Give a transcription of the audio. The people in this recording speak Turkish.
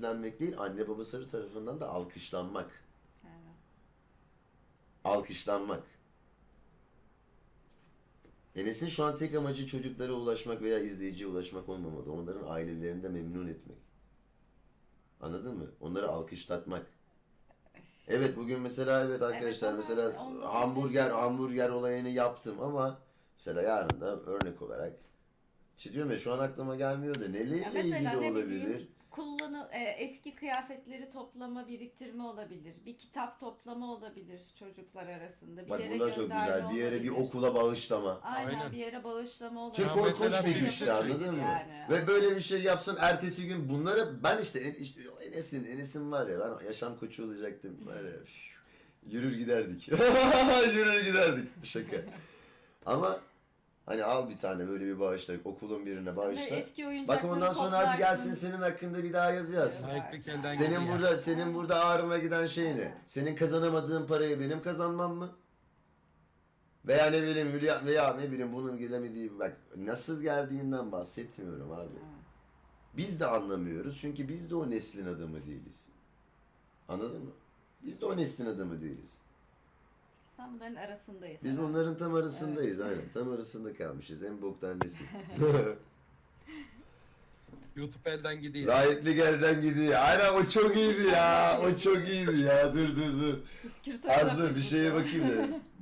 izlenmek değil, anne babası tarafından da alkışlanmak. Evet. Alkışlanmak. Enes'in şu an tek amacı çocuklara ulaşmak veya izleyiciye ulaşmak olmamalı. Onların ailelerini de memnun etmek. Anladın mı? Onları alkışlatmak. Evet bugün mesela evet arkadaşlar ama mesela ondan hamburger şey- hamburger olayını yaptım ama mesela yarın da örnek olarak işte diyorum ya şu an aklıma gelmiyor da neyle ilgili ne olabilir? bileyim kullanı e, eski kıyafetleri toplama biriktirme olabilir. Bir kitap toplama olabilir çocuklar arasında. Bir Bak yere bu da çok gönderme güzel. Bir yere bir olabilir. okula bağışlama. Aynen, Aynen. bir yere bağışlama olabilir. Çok Ya korkunç mesela bir bir güç şey anladın mı? Yani. Ve böyle bir şey yapsın ertesi gün bunları ben işte işte Enes'in Enes'in var ya ben yaşam koçu olacaktım üf, yürür giderdik. yürür giderdik. Şaka. Ama hani al bir tane böyle bir bağışla okulun birine bağışla. eski oyuncakları Bak ondan sonra hadi gelsin toplarsın. senin hakkında bir daha. Evet. Sahiplik elden Senin gidiyor. burada senin burada ağrına giden şey ne? Senin kazanamadığın parayı benim kazanmam mı? Veya ne bileyim Hülya veya ne bileyim bunun gelemediği bak nasıl geldiğinden bahsetmiyorum abi. Biz de anlamıyoruz çünkü biz de o neslin adamı değiliz. Anladın mı? Biz de o neslin adamı değiliz. Biz tam bunların arasındayız. Biz herhalde. onların tam arasındayız aynen. Tam arasında kalmışız. En boktan nesil. YouTube elden gidiyor. Rahitli elden gidiyor. Aynen o çok iyiydi ya. O çok iyiydi ya. Dur dur dur. Az dur bir şeye bakayım. Dur.